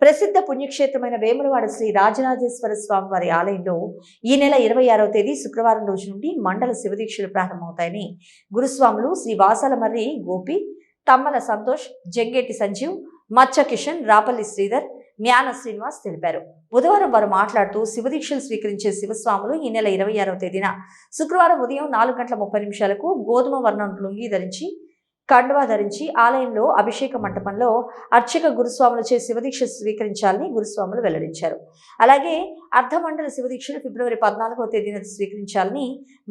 ప్రసిద్ధ పుణ్యక్షేత్రమైన వేములవాడ శ్రీ రాజరాజేశ్వర స్వామి వారి ఆలయంలో ఈ నెల ఇరవై ఆరవ తేదీ శుక్రవారం రోజు నుండి మండల శివదీక్షలు ప్రారంభమవుతాయని గురుస్వాములు శ్రీ వాసాలమర్రి గోపి తమ్మల సంతోష్ జంగేటి సంజీవ్ మచ్చ కిషన్ రాపల్లి శ్రీధర్ జ్ఞాన శ్రీనివాస్ తెలిపారు. బుధవారం వారు మాట్లాడుతూ శివదీక్షలు స్వీకరించే శివస్వాములు ఈ నెల ఇరవై ఆరవ తేదీన శుక్రవారం ఉదయం నాలుగు గంటల ముప్పై నిమిషాలకు గోధుమ వర్ణం లుంగి ధరించి కండువా ధరించి ఆలయంలో అభిషేక మంటపంలో అర్చక గురుస్వాములచే శివదీక్ష స్వీకరించాలని గురుస్వాములు వెల్లడించారు. అలాగే అర్ధమండల శివదీక్షను ఫిబ్రవరి పద్నాలుగవ తేదీన స్వీకరించాలని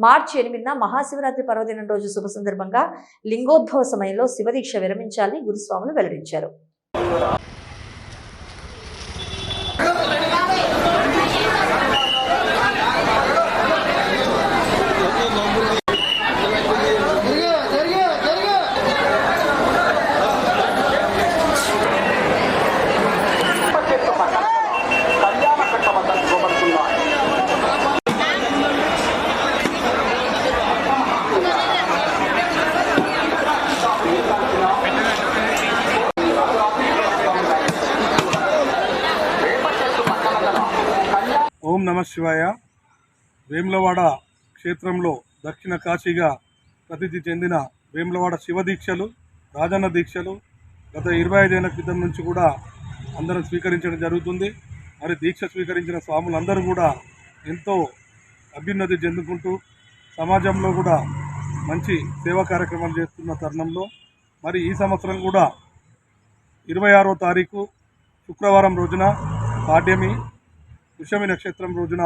మార్చి ఎనిమిదిన మహాశివరాత్రి పర్వదినం రోజు శుభ సందర్భంగా లింగోద్భవ సమయంలో శివదీక్ష విరమించాలని గురుస్వాములు వెల్లడించారు. ఓం నమ శివాయ. వేములవాడ క్షేత్రంలో దక్షిణ కాశీగా ప్రసిద్ధి చెందిన వేములవాడ శివ దీక్షలు రాజన్న దీక్షలు గత ఇరవై ఐదేళ్ళ క్రితం నుంచి కూడా అందరం స్వీకరించడం జరుగుతుంది. మరి దీక్ష స్వీకరించిన స్వాములందరూ కూడా ఎంతో అభ్యున్నతి చెందుకుంటూ సమాజంలో కూడా మంచి సేవా కార్యక్రమాలు చేస్తున్న తరుణంలో మరి ఈ సంవత్సరం కూడా ఇరవై ఆరో తారీఖు శుక్రవారం రోజున పాడ్యమి పుష్యమి నక్షత్రం రోజున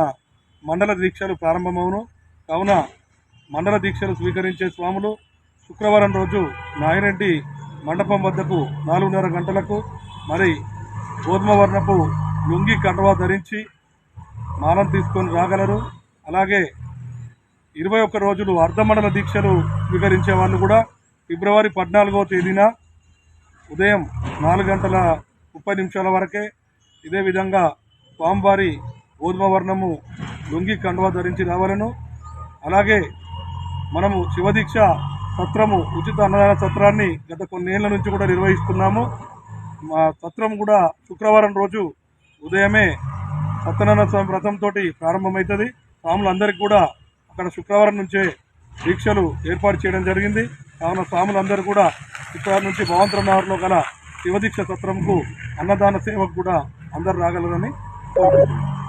మండల దీక్షలు ప్రారంభమవును. కావున మండల దీక్షలు స్వీకరించే స్వాములు శుక్రవారం రోజు నాగిరెడ్డి మండపం వద్దకు నాలుగున్నర గంటలకు మరి గోధుమ వర్ణపు లుంగి కండవా ధరించి మాలం తీసుకొని రాగలరు. అలాగే ఇరవై ఒక్క రోజులు అర్ధమండల దీక్షలు స్వీకరించే వాళ్ళు కూడా ఫిబ్రవరి పద్నాలుగవ తేదీన ఉదయం నాలుగు గంటల ముప్పై నిమిషాల వరకే ఇదే విధంగా స్వామివారి గోధుమ వర్ణము లుంగి కండువా ధరించి రావాలను. అలాగే మనము శివదీక్ష సత్రము ఉచిత అన్నదాన సత్రాన్ని గత కొన్నేళ్ళ నుంచి కూడా నిర్వహిస్తున్నాము. మా సత్రం కూడా శుక్రవారం రోజు ఉదయమే సత్యనారాయణ స్వామి వ్రతంతో ప్రారంభమవుతుంది స్వాములందరికీ కూడా అక్కడ శుక్రవారం నుంచే దీక్షలు ఏర్పాటు చేయడం జరిగింది. కావున స్వాములందరూ కూడా శుక్రవారం నుంచి భవంతరం నగర్లో గల శివదీక్ష సత్రంకు అన్నదాన సేవకు కూడా అందరు రాగలరని Thank you.